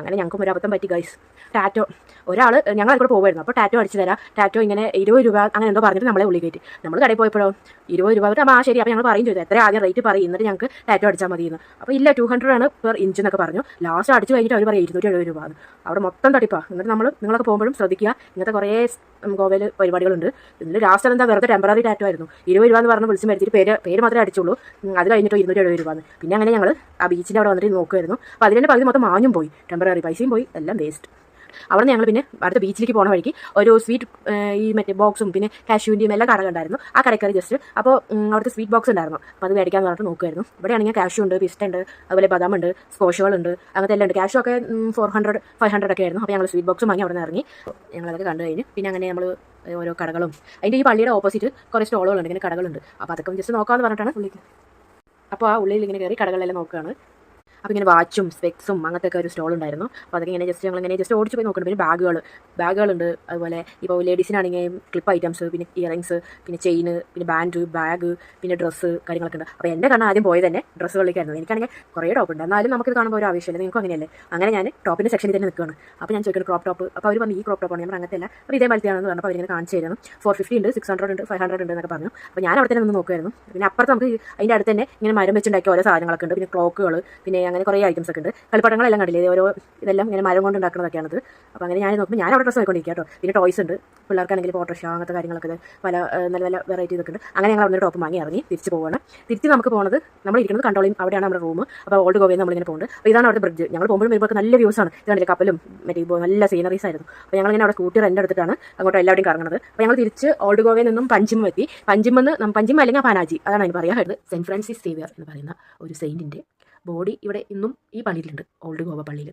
അങ്ങനെ ഞങ്ങൾക്കും ഒരു അബദ്ധം പറ്റി ഗൈസ് ടാറ്റോ ഒരാൾ ഞങ്ങൾ കൂടെ പോകുമായിരുന്നു അപ്പോൾ ടാറ്റോ അടിച്ചു തരാം. ടാറ്റോ ഇങ്ങനെ ഇരുപത് രൂപ അങ്ങനെ എന്തോ പറഞ്ഞിട്ട് നമ്മളെ ഉള്ളി കയറ്റി. നമ്മൾ കടയിൽ പോയപ്പോഴോ? ഇരുപത് രൂപ. അവർ ആ ശരി. അപ്പോൾ ഞങ്ങൾ പറയും ചോദിച്ചു എത്ര ആദ്യം റേറ്റ് പറയും? എന്നിട്ട് ഞങ്ങൾക്ക് ടാറ്റോ അടിച്ചാൽ മതി എന്ന് അപ്പോൾ ഇല്ല ടു ഹൺഡ്രഡ് ആണ് പെർ ഇഞ്ച് എന്നൊക്കെ പറഞ്ഞു. ലാസ്റ്റ് അടിച്ച് കഴിഞ്ഞിട്ട് അവർ പറയും ഇരുന്നൂറ്റി എഴുപത് രൂപ അവിടെ മൊത്തം തടിപ്പാണ് എന്നിട്ട് നമ്മൾ നിങ്ങളൊക്കെ പോകുമ്പോഴും ശ്രദ്ധിക്കുക. ഇങ്ങനത്തെ കുറേ ഗോവയിൽ പരിപാടികളുണ്ട്. ഇതിൽ ലാസ്റ്റ് എന്താ വെറുതെ ടെമ്പററി ടാറ്റോ ആയിരുന്നു. ഇരുപത് രൂപ എന്ന് പറഞ്ഞ് വിളിച്ച് മേടിച്ചിട്ട് പേര് പേര് മാത്രമേ അടിച്ചുള്ളൂ. അത് കഴിഞ്ഞിട്ട് ഇരുന്നൂറ്റി എഴുപത് രൂപ പിന്നെ അങ്ങനെ ഞങ്ങൾ ആ ബീച്ചിന്റെ അവിടെ വന്നിട്ട് നോക്കുമായിരുന്നു അപ്പോൾ അതിന്റെ പകുതി മൊത്തം മാഞ്ഞും പോയി. ടെമ്പററി പൈസയും പോയി. എല്ലാം വേസ്റ്റ് അവിടെ ഞങ്ങൾ പിന്നെ അടുത്ത ബീച്ചിലേക്ക് പോണ വഴിക്ക് ഒരു സ്വീറ്റ് ഈ മറ്റേ ബോക്സും പിന്നെ കാഷ്യൂവിന്റെയും എല്ലാം കടകൾ ഉണ്ടായിരുന്നു. ആ കടക്കറി ജസ്റ്റ് അപ്പോൾ അവിടുത്തെ സ്വീറ്റ് ബോക്സ് ഉണ്ടായിരുന്നു. അപ്പോൾ അത് മേടിക്കാന്ന് പറഞ്ഞിട്ട് നോക്കുമായിരുന്നു ഇവിടെയാണെങ്കിൽ കാഷ്യൂ ഉണ്ട് പിസ്റ്റ ഉണ്ട് അതുപോലെ ബദാം ഉണ്ട് സ്കോഷുകളുണ്ട് അങ്ങനത്തെ എല്ലാം ഉണ്ട്. കാഷ്യൂ ഒക്കെ ഫോർ ഹൺഡ്രഡ് ഫൈവ് ഹൺഡ്രഡ് ഒക്കെ ആയിരുന്നു. അപ്പോൾ ഞങ്ങൾ സ്വീറ്റ് ബോക്സ് വാങ്ങി അവിടെ നിന്ന് ഇറങ്ങി ഞങ്ങളതൊക്കെ കണ്ടു കഴിഞ്ഞ്. പിന്നെ അങ്ങനെ നമ്മൾ ഓരോ കടകളും. അതിന്റെ ഈ പള്ളിയുടെ ഓപ്പോസിറ്റ് കുറേ സ്റ്റോളുകളുണ്ട് ഇങ്ങനെ കടകളുണ്ട്. അപ്പോൾ അതൊക്കെ ജസ്റ്റ് നോക്കാമെന്ന് പറഞ്ഞിട്ടാണ് പുള്ളിക്ക് അപ്പോൾ ആ ഉള്ളിൽ ഇങ്ങനെ കയറി കടകളെല്ലാം നോക്കുകയാണ്. അപ്പോൾ ഇങ്ങനെ വാച്ചും സ്പെക്സും അങ്ങനത്തെ ഒക്കെ ഒരു സ്റ്റോൾ ഉണ്ടായിരുന്നു. അപ്പോൾ അതൊക്കെ ഇങ്ങനെ ജസ്റ്റ് ഞങ്ങൾ ഇങ്ങനെ ജസ്റ്റ് ഓടിച്ച് പോയി നോക്കുന്നുണ്ട്. പിന്നെ ബാഗുകൾ ബാഗുകളുണ്ട് അതുപോലെ ഇപ്പോൾ ലേഡീസിനാണെങ്കിൽ ക്ലിപ്പ് ഐറ്റംസ് പിന്നെ ഇയറിങ്സ് പിന്നെ ചെയിന് പിന്നെ ബാൻഡ് ബാഗ് പിന്നെ ഡ്രസ്സ് കാര്യങ്ങളൊക്കെ ഉണ്ട്. അപ്പോൾ എന്റെ കണ്ണ് ആദ്യം പോയത് തന്നെ ഡ്രസ്സുകളിലേക്കായിരുന്നു എനിക്കാണെങ്കിൽ കുറേ ടോപ്പ് ഉണ്ട്. എന്നാലും നമുക്കിത് കാണുമ്പോൾ ഒരു ആവശ്യമില്ല. നിങ്ങൾക്ക് അങ്ങനെയല്ലേ? അങ്ങനെ ഞാൻ ടോപ്പിന്റെ സെക്ഷനിൽ തന്നെ നിൽക്കുകയാണ്. അപ്പോൾ ഞാൻ ചോദിക്കുന്നത് ക്രോപ്പ് ടോപ്പ് അപ്പോൾ അവർ പറഞ്ഞു ഈ ക്രോപ്പ് ടോപ്പാണ് ഞാൻ അങ്ങനത്തെ അല്ല. അപ്പോൾ ഇതേ മലത്തിയാണെന്ന് പറഞ്ഞപ്പോൾ അവരിങ്ങനെ കാണിച്ചു തരുന്നു. ഫോർ ഫിഫ്റ്റി ഉണ്ട് സിക്സ് ഹൺഡ്രഡ് ഉണ്ട് ഫൈവ് ഹൺഡ്രഡ് ഉണ്ട് എന്നൊക്കെ പറഞ്ഞു. അപ്പോൾ ഞാൻ അവിടെ തന്നെ നിന്ന് നോക്കുമായിരുന്നു പിന്നെ അപ്പുറത്ത് നമുക്ക് അതിന്റെ അടുത്ത് തന്നെ ഇങ്ങനെ മരം വെച്ചുണ്ടാക്കിയ ഓരോ സാധനങ്ങളൊക്കെ ഉണ്ട്. പിന്നെ ക്ലോക്കുകൾ പിന്നെ അങ്ങനെ കുറേ ഐറ്റംസ് ഒക്കെ ഉണ്ട്. കളിപ്പാട്ടങ്ങളെല്ലാം കണ്ടില്ലേ? ഓരോ ഇതെല്ലാം ഇങ്ങനെ മരം കൊണ്ട് ഉണ്ടാക്കുന്നതൊക്കെയാണത്. അപ്പോൾ അങ്ങനെ ഞാൻ നോക്കുമ്പോൾ ഞാൻ അവിടെ ഡ്രസ്സ് നോക്കിക്കൊണ്ടിരിക്കുക കേട്ടോ പിന്നെ ടോയ്സ് ഉണ്ട്. പിള്ളേർക്കാണെങ്കിൽ ഓട്ടോഷ അങ്ങനത്തെ കാര്യങ്ങളൊക്കെ പല നല്ല നല്ല വെറൈറ്റി ഇതൊക്കെ ഉണ്ട്. അങ്ങനെ ഞങ്ങൾ അവിടെ ടോപ്പ് വാങ്ങി. ഇറങ്ങി തിരിച്ച് പോവുകയാണ് തിരിച്ച് നമുക്ക് പോകുന്നത് നമ്മൾ ഇരിക്കുന്നത് കണ്ടോളിയും അവിടെയാണ് നമ്മുടെ റൂം അപ്പോൾ ഓൾഡ് ഗോവയിൽ നമ്മളിങ്ങനെ പോകുന്നത് അപ്പോൾ ഇതാണ് അവിടെ ബ്രിഡ്ജ് ഞങ്ങൾ പോകുമ്പോൾ വരുമ്പോൾ നല്ല വ്യൂസ് ആണ്. ഇത് കണ്ടില്ലേ കപ്പലും മറ്റേ ഇപ്പോൾ നല്ല സീനറീസ് ആയിരുന്നു. അപ്പോൾ ഞങ്ങൾ ഇങ്ങനെ അവിടെ സ്കൂട്ടി റെന്റ് എടുത്തിട്ടാണ് അങ്ങോട്ട് എല്ലാവരുടെയും കറങ്ങുന്നത് അപ്പോൾ ഞങ്ങൾ തിരിച്ച് ഓൾഡ് ഗോവയിൽ നിന്നും പഞ്ചിമം എത്തി. പഞ്ചിമെന്ന് പഞ്ചിമ അല്ലെങ്കിൽ പനാജി. അതാണ് അതിന് പറയുക സെന്റ് ഫ്രാൻസിസ് സേവിയർ എന്ന് പറയുന്ന ഒരു സെയിന്റിന്റെ ബോഡി ഇവിടെ ഇന്നും ഈ പള്ളിയിലുണ്ട് ഓൾഡ് ഗോവ പള്ളിയിൽ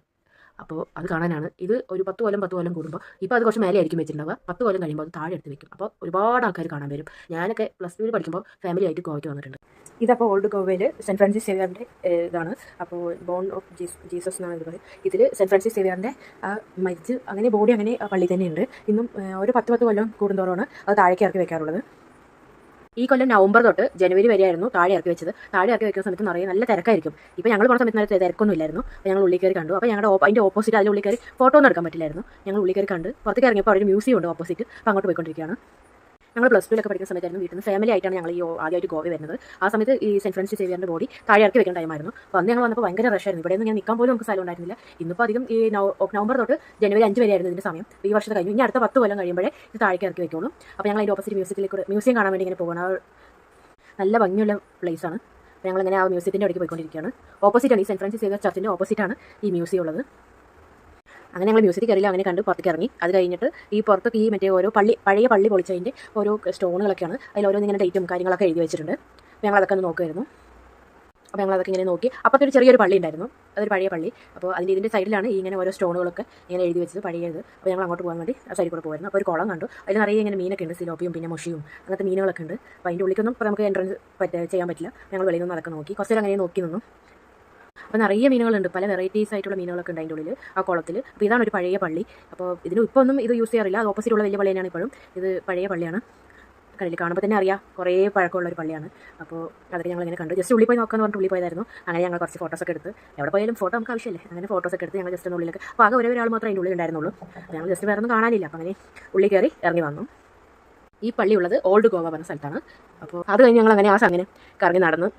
അപ്പോൾ അത് കാണാനാണ്. ഇത് ഒരു പത്ത് കൊല്ലം പത്ത് കൊല്ലം കൂടുമ്പോൾ ഇപ്പോൾ അത് കുറച്ച് മേലെ ആയിരിക്കും വെച്ചിട്ടുണ്ടാവുക. പത്ത് കൊല്ലം കഴിയുമ്പോൾ അത് താഴെ എടുത്ത് വെക്കും. അപ്പോൾ ഒരുപാട് ആൾക്കാർ കാണാൻ വരും. ഞാനൊക്കെ പ്ലസ് ടുവിൽ പഠിക്കുമ്പോൾ ഫാമിലി ആയിട്ട് ഗോവയ്ക്ക് വന്നിട്ടുണ്ട്. ഇതപ്പോൾ ഓൾഡ് ഗോവയിൽ സെന്റ് ഫ്രാൻസിസ് സേവിയറിന്റെ ഇതാണ്. അപ്പോൾ ബോൺ ഓഫ് ജീസ് ജീസസ് എന്നാണ് ഇത് പറയുന്നത്. ഇതിൽ സെന്റ് ഫ്രാൻസിസ് സേവിയറിന്റെ ആ മരിച്ച് അങ്ങനെ ബോഡി അങ്ങനെ പള്ളി തന്നെയുണ്ട്. ഇന്നും ഒരു പത്ത് പത്ത് കൊല്ലം കൂടുന്തോറാണ് അത് താഴേക്ക് ഇറക്കി വെക്കാറുള്ളത്. ഈ കൊല്ലം നവംബർ തൊട്ട് ജനുവരി വരെയായിരുന്നു താഴെ ഇറക്കി വെച്ചത്. താഴെ ഇറക്കി വെക്കുന്ന സമയത്ത് നിറയെ നല്ല തിരക്കായിരിക്കും. ഇപ്പോൾ ഞങ്ങൾ പോകുന്ന സമയത്ത് നല്ല തിരക്കൊന്നും ഇല്ലായിരുന്നു അപ്പോൾ ഞങ്ങൾ ഉള്ളിൽ കയറി കണ്ടു. അപ്പോൾ ഞങ്ങളുടെ അതിന്റെ ഓപ്പോസിറ്റ് അതിൽ ഉള്ളിൽ കയറി ഫോട്ടോ ഒന്നും എടുക്കാൻ പറ്റില്ലായിരുന്നു. ഞങ്ങൾ ഉള്ളിൽ കയറി കണ്ട് പുറത്തേക്ക് ഇറങ്ങിയപ്പോൾ അവിടെ ഒരു മ്യൂസിയം ഉണ്ട് ഓപ്പോസിറ്റ്. അപ്പോൾ അങ്ങോട്ട് പോയിക്കൊണ്ടിരിക്കുകയാണ്. ഞങ്ങൾ പ്ലസ് ടുവിലൊക്കെ പഠിക്കുന്ന സമയത്തായിരുന്നു വീട്ടിൽ നിന്ന് ഫാമിലി ആയിട്ടാണ് ഞങ്ങൾ ഈ ആദ്യമായിട്ട് ഗോവ വരുന്നത്. ആ സമയത്ത് ഈ സെന്റ് ഫ്രാൻസിസ് സേവിയറിന്റെ ബോഡി താഴെ ഇറക്കി വെക്കുന്ന ടൈമായിരുന്നു അപ്പോൾ അന്ന് ഞങ്ങൾ വന്നപ്പോൾ ഭയങ്കര റഷായിരുന്നു ഇവിടെ നിന്ന് ഞാൻ നിൽക്കാൻ പോലും നമുക്ക് സ്ഥലം ഉണ്ടായിരുന്നില്ല. ഇന്നിപ്പോൾ അധികം ഈ നവ- നവംബർ തൊട്ട് ജനുവരി അഞ്ച് വരെയായിരുന്നു ഇതിന്റെ സമയം. ഈ വർഷത്തെ കഴിഞ്ഞു. ഇനി അടുത്ത പത്ത് കൊല്ലം കഴിയുമ്പോഴേ ഇത് താഴേക്ക് ഇറക്കി വെക്കുള്ളൂ. അപ്പോൾ ഞങ്ങൾ അതിന്റെ ഓപ്പോസിറ്റ് മ്യൂസിയത്തിലേക്ക് മ്യൂസിയം കാണാൻ വേണ്ടി ഇങ്ങനെ പോകണം നല്ല ഭംഗിയുള്ള പ്ലേസാണ് ഞങ്ങളിങ്ങനെ ആ മ്യൂസിയത്തിന്റെ അവിടേക്ക് പോയിക്കൊണ്ടിരിക്കുകയാണ്. ഓപ്പോസിറ്റാണ് ഈ സെന്റ് ഫ്രാൻസിസ് സേവിയർ ചർച്ചിന്റെ ഓപ്പോസിറ്റാണ് ഈ മ്യൂസിയം ഉള്ളത്. അങ്ങനെ ഞങ്ങൾ മ്യൂസിയത്തിൽ കയറിയില്ല അങ്ങനെ കണ്ട് പുറത്തേക്ക് ഇറങ്ങി. അത് കഴിഞ്ഞിട്ട് ഈ പുറത്തൊക്കെ ഈ മറ്റേ ഓരോ പള്ളി പഴയ പള്ളി പൊളിച്ചതിന്റെ ഓരോ സ്റ്റോണുകളൊക്കെയാണ് അതിൽ ഓരോന്ന് ഇങ്ങനെ ഡേറ്റും കാര്യങ്ങളൊക്കെ എഴുതി വെച്ചിട്ടുണ്ട്. ഞങ്ങൾ അതൊക്കെ ഒന്ന് നോക്കുമായിരുന്നു അപ്പോൾ ഞങ്ങൾ അതൊക്കെ ഇങ്ങനെ നോക്കി. അപ്പോഴത്തെ ഒരു ചെറിയൊരു പള്ളി ഉണ്ടായിരുന്നു. അതൊരു പഴയ പള്ളി. അപ്പോൾ അതിന്റെ ഇതിന്റെ സൈഡിലാണ് ഈ ഇങ്ങനെ ഓരോ സ്റ്റോണുകളൊക്കെ ഇങ്ങനെ എഴുതി വെച്ചത് പഴയത്. അപ്പോൾ ഞങ്ങൾ അങ്ങോട്ട് പോകാൻ വേണ്ടി ആ സൈഡിൽ കൂടെ അപ്പോൾ ഒരു കുളം കണ്ടു. അതിൽ നിറയെ ഇങ്ങനെ മീനൊക്കെ ഉണ്ട്. സിലോപ്പിയും പിന്നെ മുഷിയും അങ്ങനത്തെ മീനുകളൊക്കെ ഉണ്ട്. അപ്പോൾ അതിന്റെ ഉള്ളിക്കൊന്നും ഇപ്പോൾ നമുക്ക് എൻട്രൻസ് ചെയ്യാൻ പറ്റില്ല. ഞങ്ങൾ വെളിയിൽ നിന്ന് അതൊക്കെ നോക്കി. കുറച്ച് നേരം അങ്ങനെ നോക്കി നിന്നു. അപ്പോൾ നിറയെ മീനുകളുണ്ട്. പല വെറൈറ്റീസ് ആയിട്ടുള്ള മീനുകളൊക്കെ ഉണ്ട് അതിന്റെ ഉള്ളിൽ ആ കുളത്തിൽ അപ്പോൾ ഇതാണ് ഒരു പഴയ പള്ളി. അപ്പോൾ ഇതിന് ഇപ്പോൾ ഒന്നും ഇത് യൂസ് ചെയ്യാറില്ല. അത് ഓപ്പോസിറ്റുള്ള വലിയ പള്ളി തന്നെയാണ് ഇപ്പോഴും. ഇത് പഴയ പള്ളിയാണ്. കടലിൽ കാണുമ്പോൾ തന്നെ അറിയാം. കുറേ പഴക്കമുള്ള ഒരു പള്ളിയാണ്. അപ്പോൾ അതൊക്കെ ഞങ്ങൾ ഇങ്ങനെ കണ്ടു. ജസ്റ്റ് ഉള്ളിൽ പോയി നോക്കാന്ന് പറഞ്ഞിട്ട് ഉള്ളിൽ പോയതായിരുന്നു. അങ്ങനെ ഞങ്ങൾ കുറച്ച് ഫോട്ടോസ് ഒക്കെ എടുത്ത്. എവിടെ പോയാലും ഫോട്ടോ നമുക്ക് ആവശ്യമില്ലേ? അങ്ങനെ ഫോട്ടോസ് ഒക്കെ എടുത്ത് ഞങ്ങൾ ജസ്റ്റ് ഒന്ന് ഉള്ളിലൊക്കെ അപ്പോൾ ആകെ ഒരേ ഒരാൾ മാത്രമേ അതിന്റെ ഉള്ളിൽ ഉണ്ടായിരുന്നുള്ളൂ. അപ്പോൾ ഞങ്ങൾ ജസ്റ്റ് വേറെ ഒന്നും കാണാനില്ല. അപ്പോൾ അങ്ങനെ ഉള്ളിൽ കയറി ഇറങ്ങി വന്നു. ഈ പള്ളി ഉള്ളത് ഓൾഡ് ഗോവ പറഞ്ഞ സ്ഥലത്താണ്. അപ്പോൾ അത് കഴിഞ്ഞ് ഞങ്ങൾ അങ്ങനെ ആ അങ്ങനെ കറങ്ങി നടന്ന്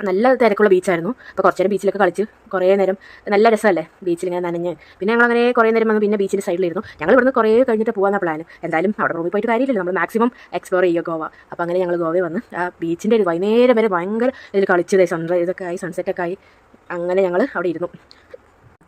നല്ല തിരക്കുള്ള ബീച്ചായിരുന്നു അപ്പോൾ കുറച്ച് നേരം ബീച്ചിലൊക്കെ കളിച്ച് കുറേ നേരം നല്ല രസമല്ലേ ബീച്ചിൽ ഇങ്ങനെ നനഞ്ഞ്. പിന്നെ ഞങ്ങൾ അങ്ങനെ കുറേ നേരം വന്ന് പിന്നെ ബീച്ചിന്റെ സൈഡിലിരുന്നു ഞങ്ങൾ ഇവിടുന്ന് കുറേ കഴിഞ്ഞിട്ട് പോകാമെന്ന പ്ലാൻ എന്തായാലും അവിടെ റൂമിൽ പോയിട്ട് കാര്യമില്ല നമ്മൾ മാക്സിമം എക്സ്പ്ലോർ ചെയ്യുക ഗോവ. അപ്പോൾ അങ്ങനെ ഞങ്ങൾ ഗോവയിൽ വന്ന് ആ ബീച്ചിന്റെ ഒരു വൈകുന്നേരം വരെ ഭയങ്കര ഇതിൽ കളിച്ചത് സൺറൈസൊക്കെ ആയി സൺസെറ്റൊക്കെ ആയി. അങ്ങനെ ഞങ്ങൾ അവിടെ ഇരുന്നു.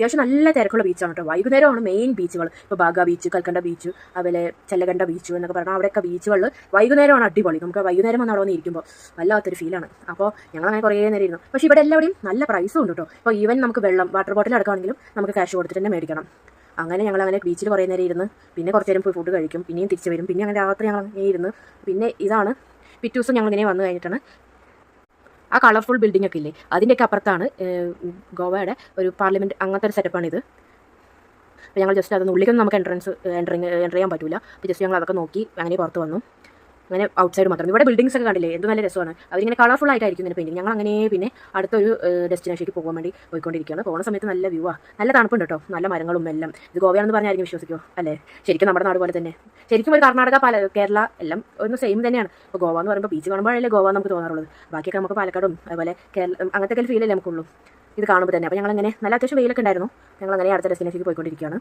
അത്യാവശ്യം നല്ല തിരക്കുള്ള ബീച്ചാണ് കേട്ടോ വൈകുന്നേരമാണ് മെയിൻ ബീച്ചുകൾ ഇപ്പോൾ ബാഗ ബീച്ച് കൽക്കണ്ട ബീച്ച് അതുപോലെ ചെല്ലകണ്ട ബീച്ച് എന്നൊക്കെ പറഞ്ഞാൽ അവിടെയൊക്കെ ബീച്ചുകളിൽ വൈകുന്നേരമാണ് അടിപൊളി. നമുക്ക് വൈകുന്നേരം വന്ന് അവിടെ വന്ന് ഇരിക്കുമ്പോൾ വല്ലാത്തൊരു ഫീലാണ് അപ്പോൾ ഞങ്ങൾ അങ്ങനെ കുറേ നേരം ഇരുന്നു. പക്ഷേ ഇവിടെ എല്ലാവരും നല്ല പ്രൈസും ഉണ്ട് കേട്ടോ ഇപ്പോൾ ഈവൻ നമുക്ക് വെള്ളം വാട്ടർ ബോട്ടിൽ അടക്കാണെങ്കിലും നമുക്ക് ക്യാഷ് കൊടുത്തിട്ട് തന്നെ മേടിക്കണം. അങ്ങനെ ഞങ്ങൾ അങ്ങനെ ബീച്ചിൽ കുറേ നേരം ഇരുന്ന് പിന്നെ കുറച്ച് നേരം പോയി ഫുഡ് കഴിക്കും പിന്നെയും തിരിച്ചു വരും. പിന്നെ അങ്ങനെ രാത്രി ഞങ്ങൾ അങ്ങനെ ഇരുന്ന് പിന്നെ ഇതാണ് പിറ്റേ ദിവസം ഞങ്ങൾ ഇങ്ങനെ വന്നു കഴിഞ്ഞിട്ടാണ് ആ കളർഫുൾ ബിൽഡിംഗ് ഒക്കെ ഇല്ലേ? അതിന്റെയൊക്കെ അപ്പുറത്താണ് ഗോവയുടെ ഒരു പാർലമെന്റ് അങ്ങനത്തെ ഒരു സെറ്റപ്പാണ് ഇത് അപ്പോൾ ഞങ്ങൾ ജസ്റ്റ് അതൊന്ന് ഉള്ളിലേക്കൊന്നും നമുക്ക് എൻട്രൻസ് എൻട്രിങ് എന്റർ ചെയ്യാൻ പറ്റില്ല അപ്പോൾ ജസ്റ്റ് ഞങ്ങൾ അതൊക്കെ നോക്കി അങ്ങനെ പുറത്ത് വന്നു. അങ്ങനെ ഔട്ട് സൈഡ് മാത്രം. ഇവിടെ ബിൽഡിങ്സ് ഒക്കെ കണ്ടില്ലേ? എന്ത് നല്ല രസമാണ്. അവരിങ്ങനെ കളർഫുൾ ആയിട്ടായിരിക്കും ഇതിന്റെ പെയിന്റിങ് ഞങ്ങൾ അങ്ങനെ പിന്നെ അടുത്തൊരു ഡെസ്റ്റിനേഷനിലേക്ക് പോകാൻ വേണ്ടി പോയിക്കൊണ്ടിരിക്കുകയാണ്. പോകുന്ന സമയത്ത് നല്ല വ്യൂ ആ. നല്ല തണുപ്പുണ്ട് കേട്ടോ നല്ല മരങ്ങളും എല്ലാം. ഇത് ഗോവയാണെന്ന് പറഞ്ഞായിരിക്കും വിശ്വസിക്കുമോ അല്ലേ? ശരിക്കും നമ്മുടെ നാട് പോലെ തന്നെ. ശരിക്കും ഒരു കർണാടക പാല കേരള എല്ലാം ഒന്ന് സെയിം തന്നെയാണ്. ഇപ്പോൾ ഗോവ എന്ന് പറയുമ്പോൾ ബീച്ച് കാണുമ്പോഴല്ലേ ഗോവ നമുക്ക് തോന്നാറുള്ളത്. ബാക്കിയൊക്കെ നമുക്ക് പാലക്കാടും അതുപോലെ കേരള അങ്ങനത്തെ ഒക്കെ ഫീലല്ലേ നമുക്കുള്ളൂ. ഇത് കാണുമ്പോൾ തന്നെ. അപ്പോൾ ഞങ്ങളങ്ങനെ നല്ല അത്യാവശ്യം വെയിലൊക്കെ ഉണ്ടായിരുന്നു. ഞങ്ങൾ അങ്ങനെ അടുത്ത ഡെസ്റ്റിനേഷനിലേക്ക് പോയിക്കൊണ്ടിരിക്കുകയാണ്.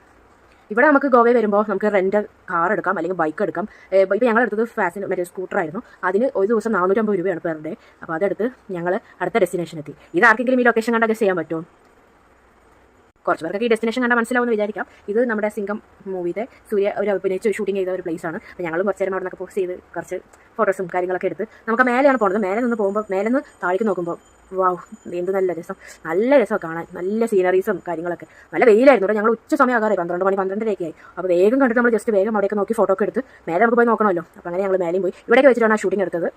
ഇവിടെ നമുക്ക് ഗോവയിൽ വരുമ്പോൾ നമുക്ക് റെന്റ് കാർ എടുക്കാം അല്ലെങ്കിൽ ബൈക്ക് എടുക്കാം. ഇപ്പോൾ ഞങ്ങൾ എടുത്തത് ഫാസിൻ മറ്റേ സ്കൂട്ടർ ആയിരുന്നു. അതിന് ഒരു ദിവസം നാനൂറ്റമ്പത് രൂപയാണ് പെർ ഡേ അപ്പോൾ അതെടുത്ത് ഞങ്ങൾ അടുത്ത ഡെസ്റ്റിനേഷൻ എത്തി. ഇത് ആർക്കെങ്കിലും ഈ ലൊക്കേഷൻ കണ്ടൊക്കെ ചെയ്യാൻ പറ്റുമോ? കുറച്ച് പേർക്ക് ഈ ഡെസ്റ്റിനേഷൻ കണ്ടാൽ മനസ്സിലാവുമെന്ന് വിചാരിക്കാം. ഇത് നമ്മുടെ സിംഗം മൂവിയുടെ സൂര്യ ഒരു അഭിനയിച്ച് ഷൂട്ടിംഗ് ചെയ്ത ഒരു പ്ലേസ് ആണ്. അപ്പോൾ ഞങ്ങളും കുറച്ച് നേരം അവിടെ നിന്നൊക്കെ പോസ്റ്റ് ചെയ്ത് കുറച്ച് ഫോട്ടോസും കാര്യങ്ങളൊക്കെ എടുത്ത് നമുക്ക് മേലെയാണ് പോകുന്നത് മേലെ നിന്ന് പോകുമ്പോൾ മേലെ നിന്ന് താഴേക്ക് നോക്കുമ്പോൾ വാവ് എന്ത് നല്ല രസം. നല്ല രസമാണ് കാണാൻ. നല്ല സീനറീസും കാര്യങ്ങളൊക്കെ. നല്ല വെയിലായിരുന്നു ഞങ്ങൾ ഉച്ച സമയം ആകാറായി പന്ത്രണ്ട് മണി പന്ത്രണ്ടരയൊക്കെ ആയി. അപ്പോൾ വേഗം കണ്ടിട്ട് നമ്മൾ ജസ്റ്റ് വേഗം അവിടെയൊക്കെ നോക്കി ഫോട്ടോ ഒക്കെ എടുത്ത് മേലെ നമുക്ക് പോയി നോക്കണമല്ലോ. അപ്പോൾ അങ്ങനെ ഞങ്ങൾ മേലെയും പോയി. ഇവിടെയൊക്കെ വെച്ചിട്ടാണ് ഷൂട്ടിംഗ് എടുത്തത്.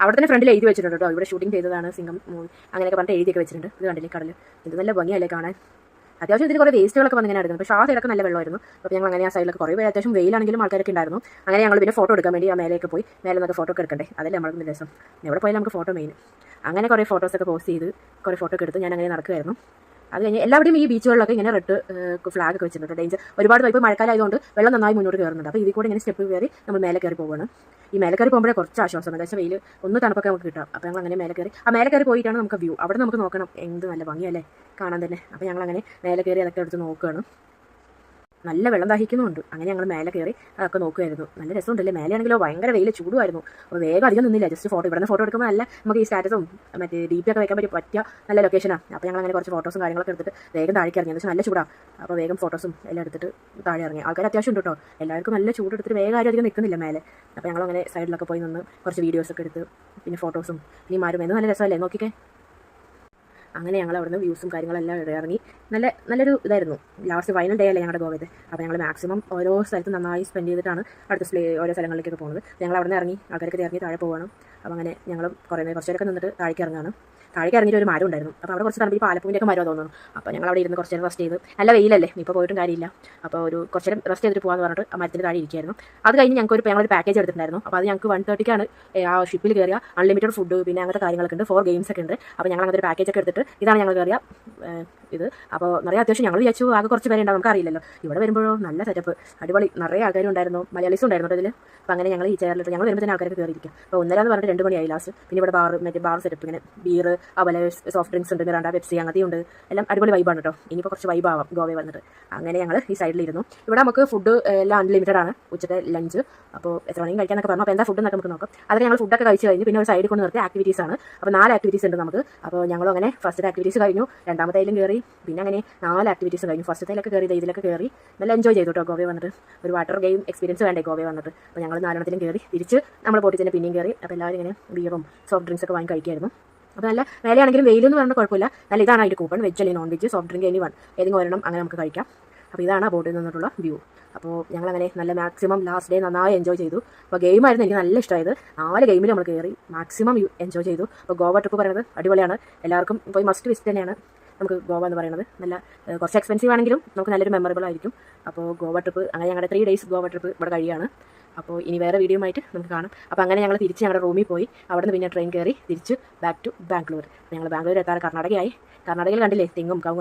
അവിടെ തന്നെ ഫ്രണ്ടിൽ എഴുതി വെച്ചിട്ടുണ്ട് കേട്ടോ. ഇവിടെ ഷൂട്ടിംഗ് ചെയ്തതാണ് സിംഗം മൂവി. അങ്ങനെയൊക്കെ പറഞ്ഞിട്ട് എഴുതിയൊക്കെ വെച്ചിട്ടുണ്ട്. ഇത് കണ്ടില്ലേ കടൽ ഇത് നല്ല ഭംഗിയല്ലേ കാണാൻ. അത്യാവശ്യം ഇതിൽ കുറേ വേസ്റ്റുകളൊക്കെ വന്ന് ഇങ്ങനെ എടുക്കുന്നത് പക്ഷേ ആ സൈഡൊക്കെ നല്ല വെള്ളമായിരുന്നു. അപ്പോൾ ഞങ്ങൾ അങ്ങനെ ആ സൈഡിലൊക്കെ കുറേ പേര് അത്യാവശ്യം വെയിലാണെങ്കിലും ആൾക്കാരൊക്കെ ഉണ്ടായിരുന്നു. അങ്ങനെ ഞങ്ങൾ പിന്നെ ഫോട്ടോ എടുക്കാൻ വേണ്ടി ആ മേലേക്ക് പോയി. മേലെ നിന്നൊക്കെ ഫോട്ടോ ഒക്കെ എടുക്കണ്ടേ? അതല്ലേ നമ്മൾക്ക് രസം. എവിടെ പോയാലും നമുക്ക് ഫോട്ടോ മെയിൻ അങ്ങനെ കുറേ ഫോട്ടോസൊക്കെ പോസ്റ്റ് ചെയ്ത് കുറേ ഫോട്ടോ ഒക്കെ എടുത്ത് ഞാൻ അങ്ങനെ നടക്കുമായിരുന്നു അത് കഴിഞ്ഞ് എല്ലാവരുടെയും ഈ ബീച്ചുകളിലൊക്കെ ഇങ്ങനെ റെഡ് ഫ്ലാഗ് ഒക്കെ വെച്ചിട്ടുണ്ട്. ഡേഞ്ചർ ഒരുപാട് ഇപ്പോൾ മഴക്കാലമായതുകൊണ്ട് വെള്ളം നന്നായി മുന്നോട്ട് കയറുന്നുണ്ട് അപ്പോൾ ഇതിൽ കൂടെ ഇങ്ങനെ സ്റ്റെപ്പ് കയറി നമ്മൾ മേലെ കയറി പോവുകയാണ്. ഈ മേലെ കയറി പോകുമ്പോഴേ കുറച്ച് ആശ്വാസം. ഏകദേശം വെയിൽ ഒന്ന് തണുപ്പൊക്കെ നമുക്ക് കിട്ടാം അപ്പോൾ ഞങ്ങൾ അങ്ങനെ മേലെ കയറി. ആ മേലെ കയറി പോയിട്ടാണ് നമുക്ക് വ്യൂ അവിടെ നമുക്ക് നോക്കണം എന്ത് നല്ല ഭംഗിയല്ലേ? കാണാൻ തന്നെ. അപ്പോൾ ഞങ്ങൾ അങ്ങനെ മേലെ കയറി അതൊക്കെ എടുത്ത് നോക്കുകയാണ്. നല്ല വെള്ളം ദാഹിക്കുന്നുണ്ട്. അങ്ങനെ ഞങ്ങൾ മേലെ കയറി അതൊക്കെ നോക്കുമായിരുന്നു നല്ല രസമുണ്ടല്ലേ? മേലെയാണെങ്കിലോ ഭയങ്കര വെയിൽ ചൂടുമായിരുന്നു. അപ്പോൾ വേഗം അധികം നിന്നില്ല. ജസ്റ്റ് ഫോട്ടോ ഇവിടെ നിന്ന് ഫോട്ടോ എടുക്കുമ്പോൾ നല്ല നമുക്ക് ഈ സ്റ്റാറ്റസും മറ്റേ ഡി പി ഒക്കെ വെക്കാൻ പറ്റി പറ്റിയ നല്ല ലൊക്കേഷനാണ് അപ്പോൾ ഞങ്ങൾ അങ്ങനെ കുറച്ച് ഫോട്ടോസും കാര്യങ്ങളൊക്കെ എടുത്തിട്ട് വേഗം താഴേക്ക് ഇറങ്ങി. എന്ന് നല്ല ചൂടാണ് അപ്പോൾ വേഗം ഫോട്ടോസും എല്ലാം എടുത്തിട്ട് താഴെ ഇറങ്ങി. ആൾക്കാർ അത്യാവശ്യം ഉണ്ട് കേട്ടോ എല്ലാവർക്കും നല്ല ചൂട് എടുത്തിട്ട് വേഗം ആരും അധികം നിൽക്കുന്നില്ല മേലെ. അപ്പോൾ ഞങ്ങൾ അങ്ങനെ സൈഡിലൊക്കെ പോയി നിന്ന് കുറച്ച് വീഡിയോസൊക്കെ എടുത്ത് പിന്നെ ഫോട്ടോസും പിന്നെ മാറും എന്ത് നല്ല രസമല്ലേ? നോക്കിക്കേ. അങ്ങനെ ഞങ്ങൾ അവിടുന്ന് വ്യൂസും കാര്യങ്ങളെല്ലാം ഇറങ്ങി. നല്ല നല്ലൊരു ഇതായിരുന്നു. ലാസ്റ്റ് ഫൈനൽ ഡേ അല്ലേ ഞങ്ങളുടെ ഗോവയത് അപ്പോൾ ഞങ്ങൾ മാക്സിമം ഓരോ സ്ഥലത്തും നന്നായി സ്പെൻഡ് ചെയ്തിട്ടാണ് അടുത്ത സ്ലേ ഓരോ സ്ഥലങ്ങളിലേക്കൊക്കെ പോകുന്നത് ഞങ്ങൾ അവിടെ നിന്ന് ഇറങ്ങി ആൾക്കാരൊക്കെ ഇറങ്ങി താഴെ പോകണം അപ്പോൾ അങ്ങനെ ഞങ്ങൾ കുറേ നേരം കുറച്ചേരൊക്കെ നിന്നിട്ട് താഴേക്ക് ഇറങ്ങാണ്. താഴേക്ക് ഇറങ്ങിയിട്ട് ഒരു മരം ഉണ്ടായിരുന്നു. അപ്പോൾ അവിടെ കുറച്ച് തണുപ്പ് പാലപ്പൂവിന്റെ മരം തോന്നുന്നു. അപ്പോൾ ഞങ്ങൾ അവിടെ ഇരുന്ന് കുറച്ച് നേരം റെസ്റ്റ് ചെയ്ത്. നല്ല വെയിലല്ലേ? ഇപ്പോൾ പോയിട്ടും കാര്യമില്ല. അപ്പോൾ ഒരു കുറച്ച് നേരം റെസ്റ്റ് ചെയ്തിട്ട് പോകാമെന്ന് പറഞ്ഞിട്ട് ആ മരത്തിന് താഴെ ഇരിക്കുകയായിരുന്നു. അത് കഴിഞ്ഞ് ഞങ്ങൾക്ക് ഒരു ഞങ്ങളൊരു പാക്കേജ് എടുത്തിട്ടുണ്ടായിരുന്നു. അപ്പോൾ അത് ഞങ്ങൾക്ക് വൺ തേർട്ടിക്കാണ് ആ ഷിപ്പിൽ കയറിയ അൺലിമിറ്റഡ് ഫുഡ് പിന്നെ അങ്ങനത്തെ കാര്യങ്ങളൊക്കെ ഉണ്ട്. ഫോർ ഗെയിംസ് ഒക്കെ ഉണ്ട്. അപ്പോൾ ഞങ്ങൾ അങ്ങനത്തെ ഒരു പാക്കേജ് ഒക്കെ എടുത്തിട്ട് ഇതാണ് ഞങ്ങൾ കയറിയ ഇത്. അപ്പോൾ നിറയെ അത്യാവശ്യം ഞങ്ങൾ വിചാരിച്ചു ആകെ കുറച്ച് പേരെ ഉണ്ടാവും. നമുക്ക് അറിയില്ലല്ലോ. ഇവിടെ വരുമ്പോഴോ നല്ല സെറ്റപ്പ് അടിപൊളി. നിറയെ ആൾക്കാരും ഉണ്ടായിരുന്നു. മലയാളീസും ഉണ്ടായിരുന്നു അതിൽ അപ്പോൾ അങ്ങനെ ഞങ്ങൾ ഈ ചേർന്നിട്ട് ഞങ്ങൾ വരുമ്പോൾ തന്നെ ആൾക്കാരൊക്കെ കയറിയിരിക്കും അപ്പോൾ ഒന്നര എന്ന് പറഞ്ഞിട്ട് രണ്ട് മണിയായി ലാസ്റ്റ് പിന്നെ ഇവിടെ ബാർ മറ്റേ ബാർ സെറ്റപ്പ് ഇങ്ങനെ. ബീർ അതുപോലെ സോഫ്റ്റ് ഡ്രിങ്ക്സ് ഉണ്ട് മിറാണ്ട പെപ്സി അങ്ങനത്തെ ഉണ്ട്. എല്ലാം അടിപൊളി വൈബാണ് കേട്ടോ ഇനിയിപ്പോൾ കുറച്ച് വൈബാവാം ഗോവയിൽ വന്നിട്ട്. അങ്ങനെ ഞങ്ങൾ ഈ സൈഡിലിരുന്നു ഇവിടെ നമുക്ക് ഫുഡ് എല്ലാം അൺലിമിറ്റഡ് ആണ് ഉച്ചത്തെ ലഞ്ച് അപ്പോൾ എത്ര മണിയും കഴിക്കാനൊക്കെ പറഞ്ഞു. അപ്പോൾ എന്താ ഫുഡ് നമുക്ക് നോക്കാം. അതൊക്കെ ഞങ്ങൾ ഫുഡൊക്കെ കഴിച്ച് കഴിഞ്ഞ് പിന്നെ ഒരു സൈഡിൽ കൊണ്ട് നിർത്തി ആക്ടിവിറ്റീസ് ആണ്. അപ്പോൾ നാല് ആക്ടിവിറ്റീസ് ഉണ്ട് നമുക്ക്. അപ്പോൾ ഞങ്ങൾ അങ്ങനെ ഫസ്റ്റ് ആക്ടിവിറ്റീസ് കഴിഞ്ഞു. രണ്ടാമത്തേലും കയറി പിന്നെ അങ്ങനെ നാല് ആക്ടിവിറ്റീസ് കഴിഞ്ഞു. ഫസ്റ്റത്തേലൊക്കെ കയറി ഇതിലൊക്കെ കയറി നല്ല എൻജോയ് ചെയ്തു കേട്ടോ ഗോവയിൽ വന്നിട്ട്. ഒരു വാട്ടർ ഗെയിം എക്സ്പീരിയൻസ് വേണ്ടേ ഗോവയിൽ വന്നിട്ട്. അപ്പോൾ ഞങ്ങൾ നാലെണ്ണത്തിലും കയറി തിരിച്ച് നമ്മൾ ബോട്ടിൽ തന്നെ പിന്നെയും കയറി അപ്പോൾ എല്ലാവരും ഇങ്ങനെ ബിയറും സോഫ്റ്റ് ഡ്രിങ്ക്സ് ഒക്കെ വാങ്ങി കഴിക്കായിരുന്നു. അപ്പോൾ നല്ല വിലയാണെങ്കിലും വെയിലെന്ന് പറഞ്ഞാൽ കുഴപ്പമില്ല. നല്ല ഇതാണ് അതിന്റെ കൂപ്പൺ. വെജ് അല്ലെങ്കിൽ non veg soft drink any one ഏതെങ്കിലും ഒരെണ്ണം അങ്ങനെ നമുക്ക് കഴിക്കാം. അപ്പോൾ ഇതാണ് ബോട്ടിൽ നിന്നിട്ടുള്ള വ്യൂ അപ്പോൾ ഞങ്ങളങ്ങനെ നല്ല മാക്സിമം ലാസ്റ്റ് ഡേ നന്നായി എൻജോയ് ചെയ്തു. അപ്പോൾ ഗെയിമായിരുന്നു എനിക്ക് നല്ല ഇഷ്ടമായത്. നാല് ഗെയിമിൽ നമ്മൾ കയറി മാക്സിമം എൻജോയ് ചെയ്തു. അപ്പോൾ ഗോവ ട്രിപ്പ് പറയുന്നത് അടിപൊളിയാണ്. എല്ലാവർക്കും പോയി മസ്റ്റ് വിസിറ്റ് തന്നെയാണ് നമുക്ക് ഗോവ എന്ന് പറയുന്നത്. നല്ല കുറച്ച് എക്സ്പെൻസീവ് ആണെങ്കിലും നമുക്ക് നല്ലൊരു മെമ്മറബിൾ ആയിരിക്കും. അപ്പോൾ ഗോവ ട്രിപ്പ് അങ്ങനെ ഞങ്ങളുടെ ത്രീ ഡേയ്സ് ഗോവ ട്രിപ്പ് ഇവിടെ കഴിയാണ് അപ്പോൾ ഇനി വേറെ വീഡിയോ ആയിട്ട് നമുക്ക് കാണാം. അപ്പോൾ അങ്ങനെ ഞങ്ങൾ തിരിച്ച് ഞങ്ങളുടെ റൂമിൽ പോയി. അവിടെ നിന്ന് പിന്നെ ട്രെയിൻ കയറി തിരിച്ച് ബാക്ക് ടു ബാംഗ്ലൂർ. ഞങ്ങൾ ബാംഗ്ലൂർ എത്താറ് കർണാടകയായി. കർണാടകയിൽ കണ്ടില്ലേ തെങ്ങും കവുങ്ങും